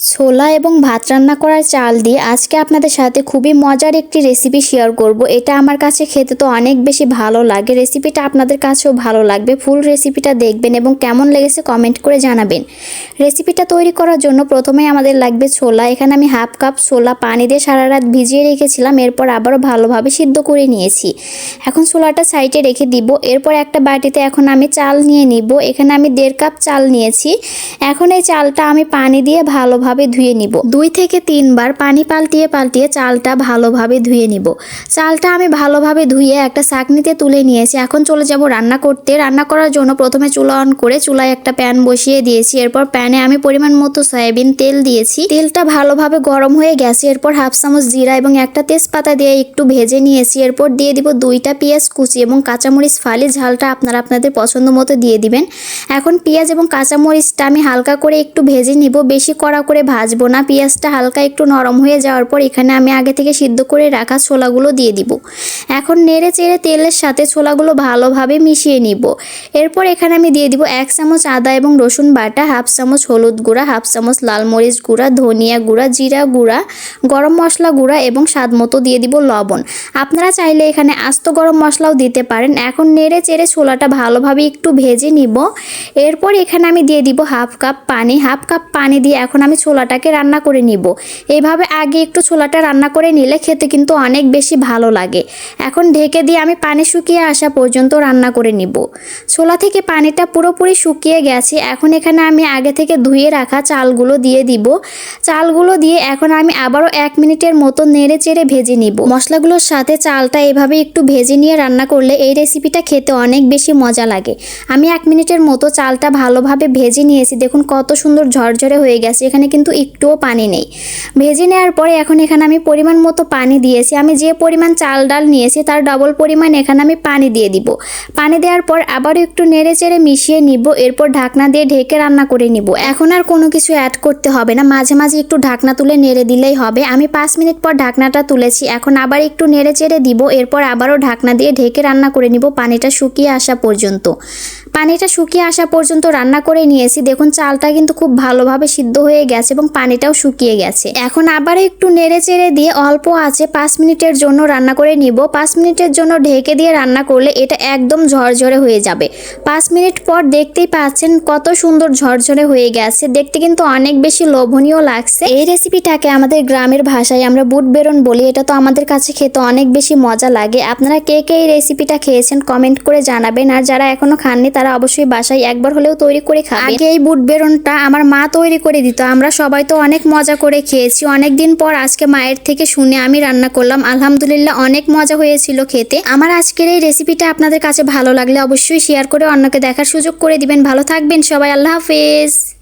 ছোলা এবং ভাত রান্না করার চাল দিয়ে আজকে আপনাদের সাথে খুবই মজার একটি রেসিপি শেয়ার করব। এটা আমার কাছে খেতে তো অনেক বেশি ভালো লাগে। রেসিপিটা আপনাদের কাছেও ভালো লাগবে। ফুল রেসিপিটা দেখবেন এবং কেমন লেগেছে কমেন্ট করে জানাবেন। রেসিপিটা তৈরি করার জন্য প্রথমেই আমাদের লাগবে ছোলা। এখানে আমি হাফ কাপ ছোলা পানি দিয়ে সারা রাত ভিজিয়ে রেখেছিলাম। এরপর আবারও ভালোভাবে সিদ্ধ করে নিয়েছি। এখন ছোলাটা সাইডে রেখে দিব। এরপর একটা বাটিতে এখন আমি চাল নিয়ে নিব। এখানে আমি দেড় কাপ চাল নিয়েছি। এখন এই চালটা আমি পানি দিয়ে ভালোভাবে ধুয়ে নিব। দুই থেকে তিনবার পানি পাল্টিয়ে পাল্টিয়ে চালটা ভালোভাবে ধুয়ে নিব। চালটা আমি ভালোভাবে ধুয়ে একটা চাকনিতে তুলে নিয়েছি। এখন চলে যাব রান্না করতে। রান্না করার জন্য প্রথমে চুলা অন করে চুলায় একটা প্যান বসিয়ে দিয়েছি। এরপর প্যানে আমি পরিমাণ মতো সয়াবিন তেল দিয়েছি। তেলটা ভালোভাবে গরম হয়ে গেছে। এরপর হাফ চামচ জিরা এবং একটা তেজপাতা দিয়ে একটু ভেজে নিয়েছি। এরপর দিয়ে দিব দুইটা পেঁয়াজ কুচি এবং কাঁচামরিচ ফালি। ঝালটা আপনারা আপনাদের পছন্দ মতো দিয়ে দিবেন। এখন পেঁয়াজ এবং কাঁচামরিচটা আমি হালকা করে একটু ভেজে নিব। বেশি কড়া করে ভাজবো না। পেঁয়াজটা হালকা একটু নরম হয়ে যাওয়ার পর এখানে আমি আগে থেকে সিদ্ধ করে রাখা ছোলাগুলো দিয়ে দিব। এখন নেড়ে চেড়ে তেলের সাথে ছোলাগুলো ভালোভাবে মিশিয়ে নিব। এরপর এখানে আমি দিয়ে দিব এক চামচ আদা এবং রসুন বাটা, হাফ চামচ হলুদ গুঁড়া, হাফ চামচ লাল মরিচ গুঁড়া, ধনিয়া গুঁড়া, জিরা গুঁড়া, গরম মশলা গুঁড়া এবং স্বাদ মতো দিয়ে দিব লবণ। আপনারা চাইলে এখানে আস্ত গরম মশলাও দিতে পারেন। এখন নেড়ে চেড়ে ছোলাটা ভালোভাবে একটু ভেজে নিব। এরপর এখানে আমি দিয়ে দিব হাফ কাপ পানি। হাফ কাপ পানি দিয়ে এখন আমি ছোলাটাকে রান্না করে নিব। এইভাবে আগে একটু ছোলাটা রান্না করে নিলে খেতে কিন্তু অনেক বেশি ভালো লাগে। এখন ঢেকে দিয়ে আমি পানি শুকিয়ে আসা পর্যন্ত রান্না করে নিব। ছোলা থেকে পানিটা পুরোপুরি শুকিয়ে গেছে। এখন এখানে আমি আগে থেকে ধুয়ে রাখা চালগুলো দিয়ে দিব। চালগুলো দিয়ে এখন আমি আবারও এক মিনিটের মতো নেড়ে চেড়ে ভেজে নিব। মশলাগুলোর সাথে চালটা এভাবে একটু ভেজে নিয়ে রান্না করলে এই রেসিপিটা খেতে অনেক বেশি মজা লাগে। আমি এক মিনিটের মতো চালটা ভালোভাবে ভেজে নিয়েছি। দেখুন কত সুন্দর ঝরঝরে হয়ে গেছে। এখানে কিন্তু একটুও পানি নেই। ভেজে নেওয়ার পরে এখন এখানে আমি পরিমাণ মতো পানি দিয়েছি। আমি যে পরিমাণ চাল ডাল নিয়েছি তার ডবল পরিমাণ এখানে আমি পানি দিয়ে দিব। পানি দেওয়ার পর আবারও একটু নেড়ে চেড়ে মিশিয়ে নিব। এরপর ঢাকনা দিয়ে ঢেকে রান্না করে নিব। এখন আর কোনো কিছু অ্যাড করতে হবে না। মাঝে মাঝে একটু ঢাকনা তুলে নেড়ে দিলেই হবে। আমি পাঁচ মিনিট পর ঢাকনাটা তুলেছি। এখন আবার একটু নেড়ে চেড়ে দিব। এরপর আবারও ঢাকনা দিয়ে ঢেকে রান্না করে নিব। পানিটা শুকিয়ে আসা পর্যন্ত। পানিটা শুকিয়ে আসা পর্যন্ত রান্না করে নিয়েছি। দেখুন, চালটা কিন্তু খুব ভালোভাবে সিদ্ধ হয়ে গেছে এবং পানিটাও শুকিয়ে গেছে। এখন আবার একটু নেড়ে চেড়ে দিয়ে অল্প আছে পাঁচ মিনিটের জন্য রান্না করে নিব। পাঁচ মিনিটের জন্য ঢেকে দিয়ে রান্না করলে এটা একদম ঝরঝরে হয়ে যাবে। পাঁচ মিনিট পর দেখতেই পাচ্ছেন কত সুন্দর ঝরঝরে হয়ে গেছে। দেখতে কিন্তু অনেক বেশি লোভনীয় লাগছে। এই রেসিপিটাকে আমাদের গ্রামের ভাষায় আমরা বুট বেরন বলি। এটা তো আমাদের কাছে খেতে অনেক বেশি মজা লাগে। আপনারা কে কে এই রেসিপিটা খেয়েছেন কমেন্ট করে জানাবেন। আর যারা এখনও খাননি, তারা অবশ্যই বাসায় একবার হলেও তৈরি করে খাবেন আগে এই বুট বেরনটা আমার মা তৈরি করে দিত। আমরা সবাই তো অনেক মজা করে খেয়েছি। অনেক দিন পর আজকে মায়ের থেকে শুনে আমি রান্না করলাম। আলহামদুলিল্লাহ অনেক মজা হয়েছিল খেতে। আমার আজকের এই রেসিপিটা আপনাদের কাছে ভালো লাগলে অবশ্যই শেয়ার করে অন্যকে দেখার সুযোগ করে দিবেন। ভালো থাকবেন সবাই। আল্লাহ হাফেজ।